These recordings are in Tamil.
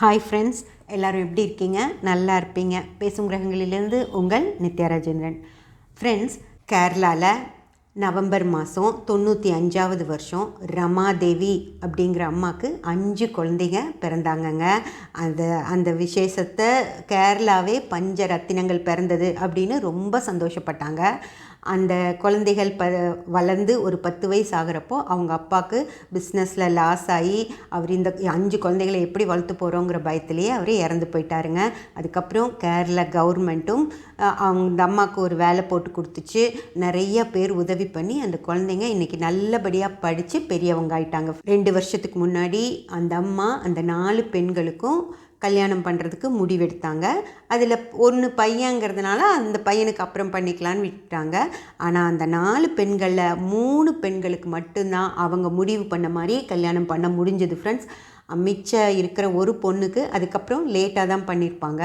ஹாய் ஃப்ரெண்ட்ஸ் எல்லோரும் எப்படி இருக்கீங்க? நல்லா இருப்பீங்க. பேசும் கிரகங்களிலிருந்து உங்கள் நித்யா ராஜேந்திரன். ஃப்ரெண்ட்ஸ் கேரளாவில் நவம்பர் மாதம் தொண்ணூற்றி அஞ்சாவது வருஷம் ரமாதேவி அப்படிங்கிற அம்மாவுக்கு அஞ்சு குழந்தைங்க பிறந்தாங்கங்க. அந்த அந்த விசேஷத்தை கேரளாவே பஞ்ச ரத்தினங்கள் பிறந்தது அப்படின்னு ரொம்ப சந்தோஷப்பட்டாங்க. அந்த குழந்தைகள் ப வளர்ந்து ஒரு பத்து வயசு ஆகிறப்போ அவங்க அப்பாவுக்கு பிஸ்னஸில் லாஸ் ஆகி அவர் இந்த அஞ்சு குழந்தைகளை எப்படி வளர்த்து போகிறோங்கிற பயத்திலேயே அவர் இறந்து போயிட்டாருங்க. அதுக்கப்புறம் கேரளா கவர்மெண்ட்டும் அவங்க அம்மாவுக்கு ஒரு வேலை போட்டு கொடுத்துச்சு. நிறைய பேர் உதவி பண்ணி அந்த குழந்தைங்க இன்றைக்கி நல்லபடியாக படித்து பெரியவங்க ஆயிட்டாங்க. ரெண்டு வருஷத்துக்கு முன்னாடி அந்த அம்மா அந்த நாலு பெண்களுக்கும் கல்யாணம் பண்ணுறதுக்கு முடிவெடுத்தாங்க. அதில் ஒன்று பையங்கிறதுனால அந்த பையனுக்கு அப்புறம் பண்ணிக்கலான்னு விட்டுட்டாங்க. ஆனால் அந்த நாலு பெண்களில் மூணு பெண்களுக்கு மட்டும்தான் அவங்க முடிவு பண்ண மாதிரி கல்யாணம் பண்ண முடிஞ்சது ஃப்ரெண்ட்ஸ் மிச்சம் இருக்கிற ஒரு பொண்ணுக்கு அதுக்கப்புறம் லேட்டாக தான் பண்ணியிருப்பாங்க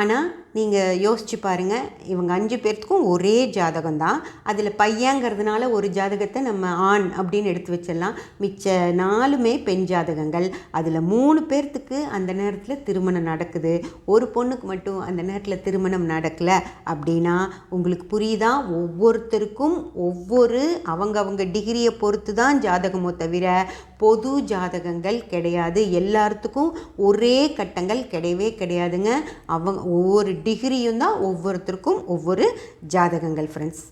ஆனால் நீங்கள் யோசிச்சு பாருங்கள் இவங்க அஞ்சு பேர்த்துக்கும் ஒரே ஜாதகம் தான் அதில் பையங்கிறதுனால ஒரு ஜாதகத்தை நம்ம ஆண் அப்படின்னு எடுத்து வச்சிடலாம். மிச்ச நாலுமே பெண் ஜாதகங்கள். அதில் மூணு பேர்த்துக்கு அந்த நேரத்தில் திருமணம் நடக்குது. ஒரு பொண்ணுக்கு மட்டும் அந்த நேரத்தில் திருமணம் நடக்கலை அப்படின்னா உங்களுக்கு புரியுதா? ஒவ்வொருத்தருக்கும் ஒவ்வொரு அவங்க அவங்க டிகிரியை பொறுத்து தான் ஜாதகமோ தவிர பொது ஜாதகங்கள் கிடையாது. எல்லாத்துக்கும் ஒரே கட்டங்கள் கிடையவே கிடையாதுங்க. அவங்க ஒவ்வொரு டிகிரியும் தான் ஒவ்வொருத்தருக்கும் ஒவ்வொரு ஜாதகங்கள் ஃப்ரெண்ட்ஸ்